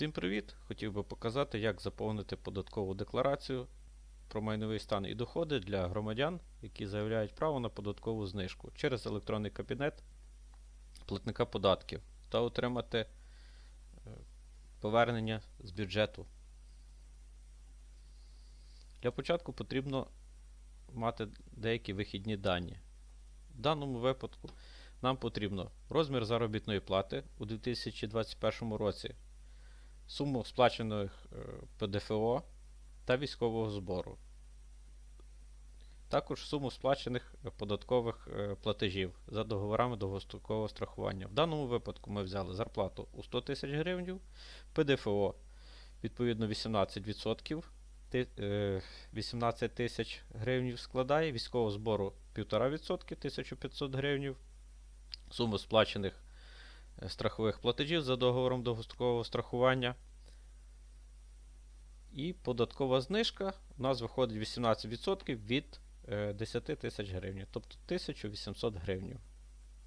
Всім привіт! Хотів би показати, як заповнити податкову декларацію про майновий стан і доходи для громадян, які заявляють право на податкову знижку через електронний кабінет платника податків та отримати е, повернення з бюджету. Для початку потрібно мати деякі вихідні дані. В даному випадку нам потрібно розмір заробітної плати у 2021 році суму сплачених е, ПДФО та військового збору. Також суму сплачених е, податкових е, платежів за договорами довгострокового страхування. В даному випадку ми взяли зарплату у 100 тисяч гривень, ПДФО відповідно 18%, е, 18 тисяч гривень складає, військового збору 1,5%, 1500 гривень, суму сплачених е, страхових платежів за договором довгострокового страхування. І податкова знижка у нас виходить 18% від е, 10 тисяч гривень, тобто 1800 гривень.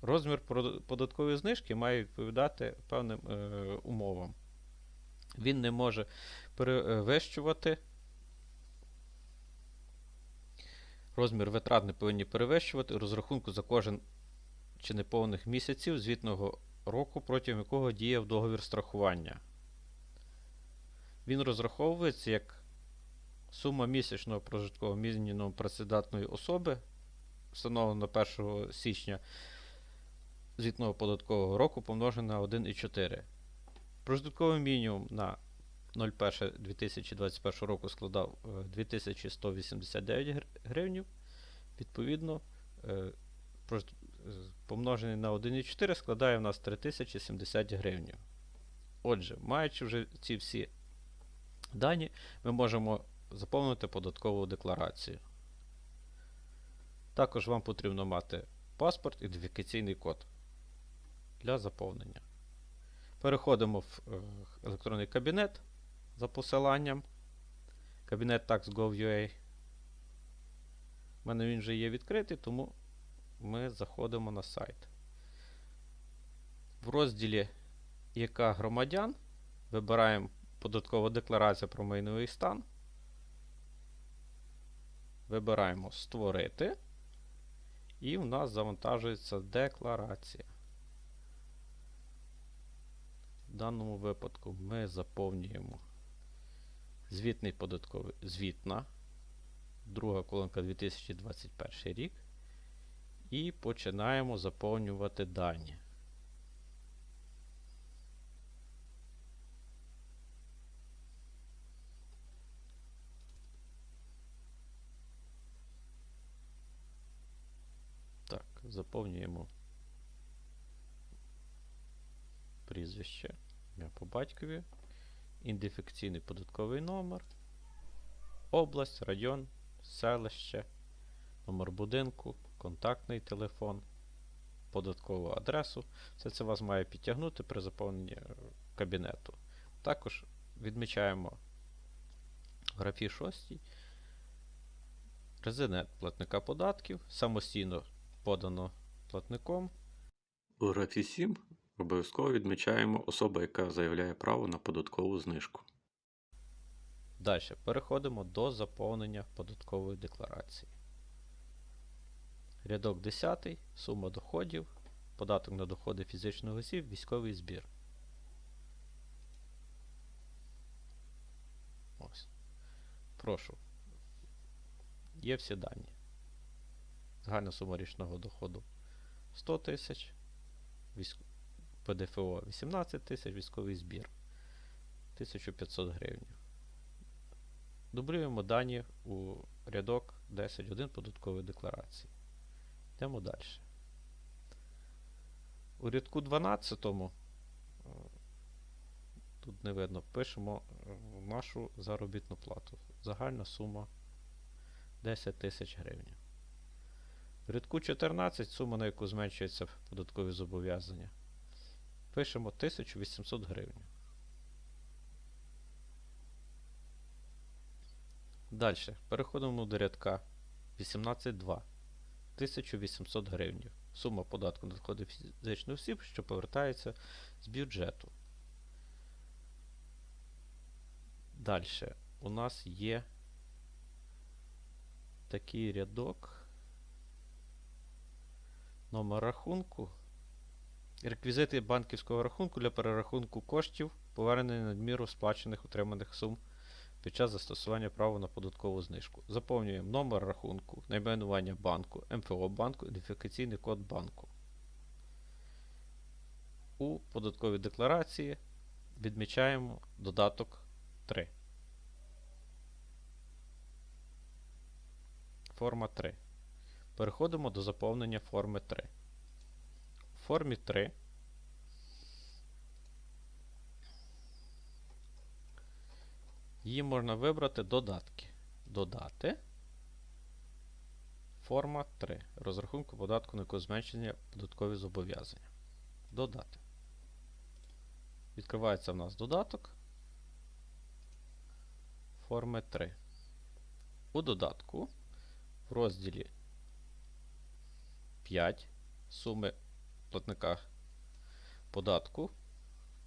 Розмір податкової знижки має відповідати певним е, умовам. Він не може перевищувати. Розмір витрат не повинні перевищувати розрахунку за кожен чи неповних місяців звітного року, протягом якого діяв договір страхування. Він розраховується як сума місячного прожиткового мінімуму працедатної особи, встановлена 1 січня звітного податкового року, помножена на 1,4. Прожитковий мінімум на 01.2021 року складав е, 2189 гр- гривнів. Відповідно, е, помножений на 1,4 складає в нас 3070 гривень. Отже, маючи вже ці всі дані, ми можемо заповнити податкову декларацію. Також вам потрібно мати паспорт і ідентифікаційний код для заповнення. Переходимо в е, електронний кабінет за посиланням. Кабінет tax.gov.ua. У мене він вже є відкритий, тому ми заходимо на сайт. В розділі Яка громадян вибираємо податкова декларація про майновий стан. Вибираємо Створити. І в нас завантажується декларація. В даному випадку ми заповнюємо звітний податковий звітна. Друга колонка 2021 рік. І починаємо заповнювати дані. Так, заповнюємо прізвище, ім'я по батькові, ідентифікаційний податковий номер, область, район, селище, номер будинку, контактний телефон, податкову адресу. Все це вас має підтягнути при заповненні е, кабінету. Також відмічаємо в графі 6 резидент платника податків, самостійно подано платником. У графі 7 обов'язково відмічаємо особа, яка заявляє право на податкову знижку. Далі переходимо до заповнення податкової декларації. Рядок 10. Сума доходів. Податок на доходи фізичних осіб, військовий збір. Ось. Прошу. Є всі дані. Загальна сума річного доходу 100 тисяч. Військ... ПДФО 18 тисяч, військовий збір 1500 гривень. Дублюємо дані у рядок 10.1 податкової декларації. Йдемо далі. У рядку 12 е, тут не видно, пишемо е, нашу заробітну плату. Загальна сума 10 тисяч гривень. В рядку 14 сума, на яку зменшується податкові зобов'язання. Пишемо 1800 гривень. Далі. Переходимо до рядка 18.2. 1800 гривень. Сума податку на доходи фізичних осіб, що повертається з бюджету. Далі у нас є такий рядок. Номер рахунку. Реквізити банківського рахунку для перерахунку коштів, повернення надміру сплачених утриманих сум під час застосування права на податкову знижку. Заповнюємо номер рахунку, найменування банку, МФО банку, ідентифікаційний код банку. У податковій декларації відмічаємо додаток 3. Форма 3. Переходимо до заповнення форми 3. У формі 3 її можна вибрати додатки. Додати. Форма 3. Розрахунку податку на зменшення податкові зобов'язання. Додати. Відкривається в нас додаток форми 3. У додатку в розділі 5 суми платника податку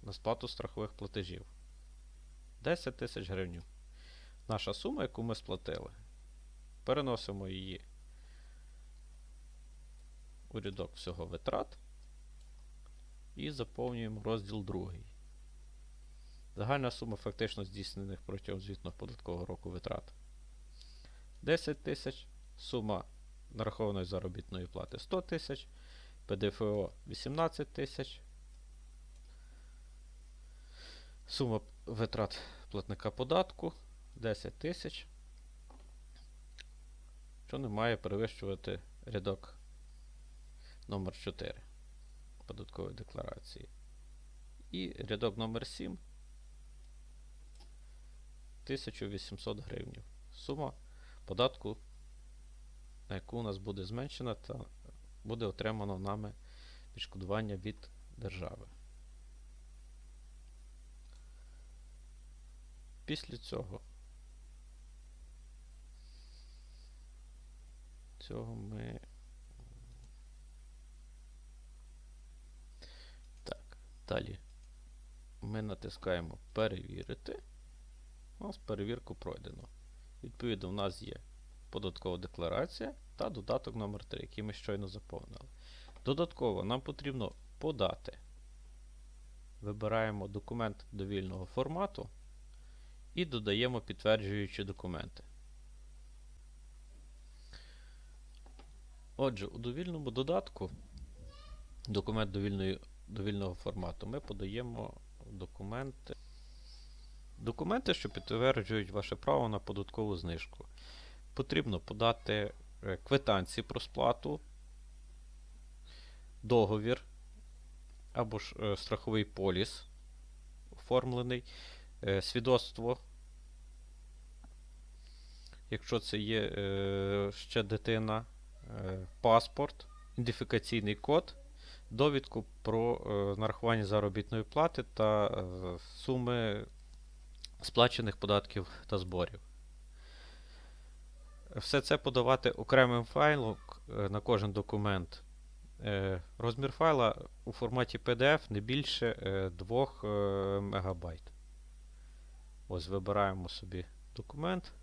на сплату страхових платежів. 10 тисяч гривень. Наша сума, яку ми сплатили, переносимо її у рядок всього витрат і заповнюємо розділ 2. Загальна сума фактично здійснених протягом звітного податкового року витрат 10 тисяч. Сума нарахованої заробітної плати 100 тисяч, ПДФО 18 тисяч. Сума витрат платника податку 10 тисяч, що не має перевищувати рядок номер 4 податкової декларації. І рядок номер 7 1800 гривень. Сума податку, на яку у нас буде зменшена, та буде отримано нами відшкодування від держави. Після цього цього ми. Так, далі ми натискаємо перевірити. У нас перевірку пройдено. Відповідно, у нас є податкова декларація та додаток номер 3 який ми щойно заповнили. Додатково нам потрібно подати. Вибираємо документ довільного формату і додаємо підтверджуючі документи. Отже, у довільному додатку документ довільної, довільного формату ми подаємо документи. Документи, що підтверджують ваше право на податкову знижку. Потрібно подати е, квитанції про сплату, договір або ж е, страховий поліс оформлений, е, свідоцтво, якщо це є е, ще дитина, е, паспорт, ідентифікаційний код, довідку про е, нарахування заробітної плати та е, суми сплачених податків та зборів. Все це подавати окремим файлом е, на кожен документ. Е, Розмір файла у форматі PDF не більше 2 МБ. Ось вибираємо собі документ.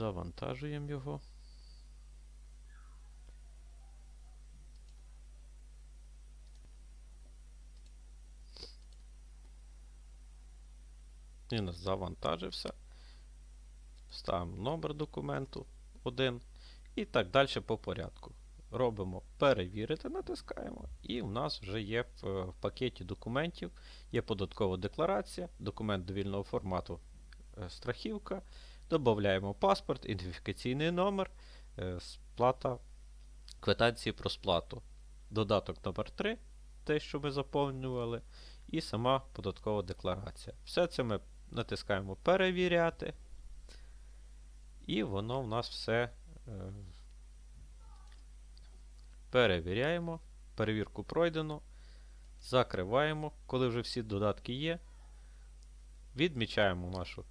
Завантажуємо його. Він завантажився. Ставимо номер документу 1. І так далі по порядку. Робимо перевірити, натискаємо, і у нас вже є в, в пакеті документів є податкова декларація, документ довільного формату е, страхівка. Додаємо паспорт, ідентифікаційний номер, е, сплата квитанції про сплату. Додаток номер 3 те, що ми заповнювали, і сама податкова декларація. Все це ми натискаємо перевіряти. І воно в нас все е, перевіряємо. Перевірку пройдено. Закриваємо, коли вже всі додатки є. Відмічаємо нашу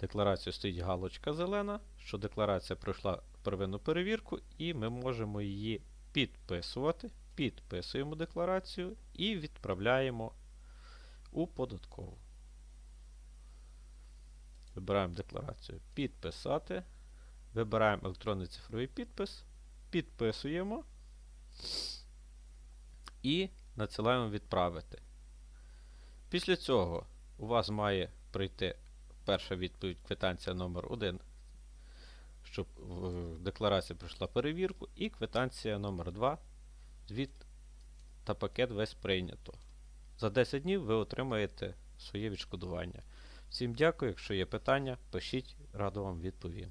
декларацію стоїть галочка зелена, що декларація пройшла первинну перевірку, і ми можемо її підписувати. Підписуємо декларацію і відправляємо у податкову. Вибираємо декларацію Підписати. Вибираємо електронний цифровий підпис, підписуємо і надсилаємо відправити. Після цього у вас має прийти перша відповідь квитанція номер 1 щоб декларація пройшла перевірку, і квитанція номер 2 звіт та пакет весь прийнято. За 10 днів ви отримаєте своє відшкодування. Всім дякую. Якщо є питання, пишіть, радо вам відповім.